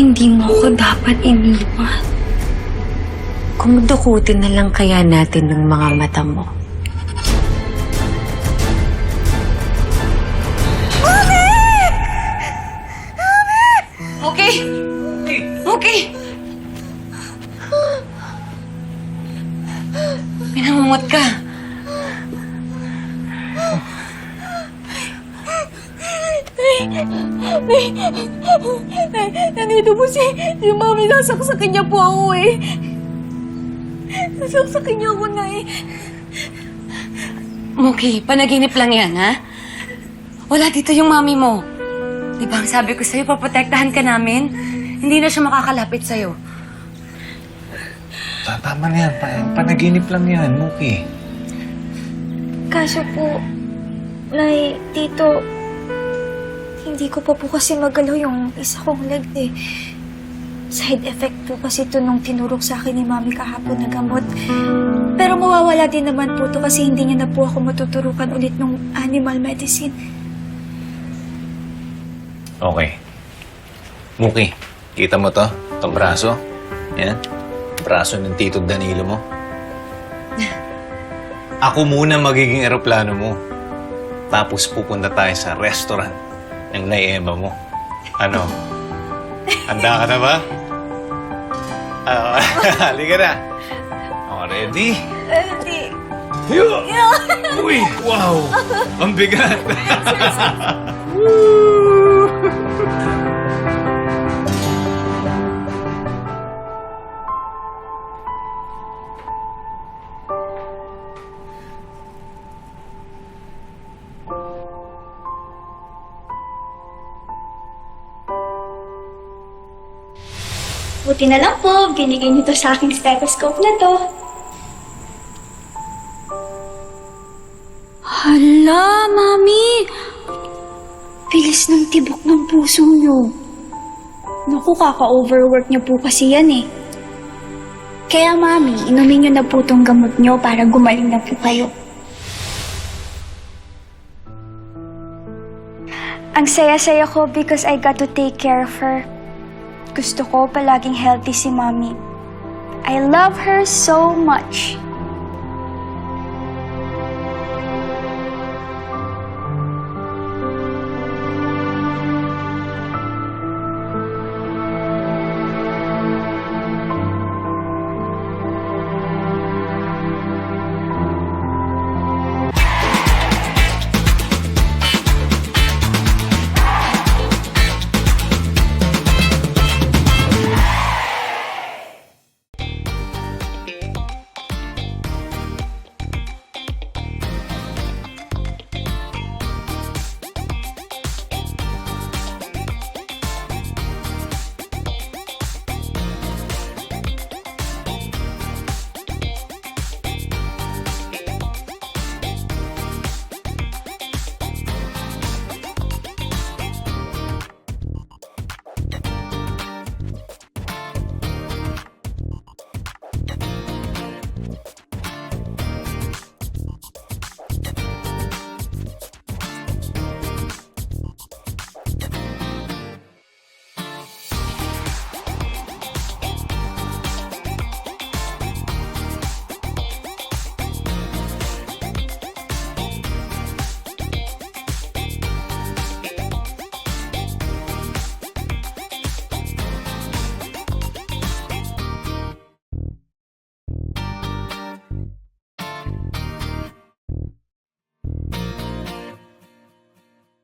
Hindi mo ako dapat iniwan. Kung dukutin na lang kaya natin ng mga mata mo. Okay? Okay? Pinangungot ka. Nandito po si, si Mami. Nasaksakin niya po ako eh. Nasaksakin niya ako na eh. Muki, panaginip lang yan, ha? Wala dito yung mami mo. Di ba ang sabi ko sa'yo, paprotektahan ka namin? Hindi na siya makakalapit sa'yo. Ta- Tama na yan. Pa- panaginip lang yan, Muki. Kaso po, Nay, Tito, hindi ko pa po kasi magalaw yung isa kong leg eh. Side effect po kasi ito nung tinurok sa akin ni Mami kahapon na gamot. Pero mawawala din naman po to kasi hindi niya na po ako matuturukan ulit ng animal medicine. Okay. Muki, kita mo to? Itong braso? Yan. Braso ng Tito Danilo mo. Ako muna magiging eroplano mo. Tapos pupunta tayo sa restaurant ng Nay Emma mo. Ano? Handa ka na ba? Ah, halika na. Oh, ready? Hindi. Uy! Wow! Ang bigat! Buti na lang po, binigay niyo to sa aking stethoscope na to. Hala, Mami! Bilis ng tibok ng puso niyo. Naku, kaka-overwork niyo po kasi yan eh. Kaya mami, inumin niyo na po tong gamot niyo para gumaling na po kayo. Ang saya-saya ko because I got to take care of her. Gusto ko palaging healthy si mami. I love her so much.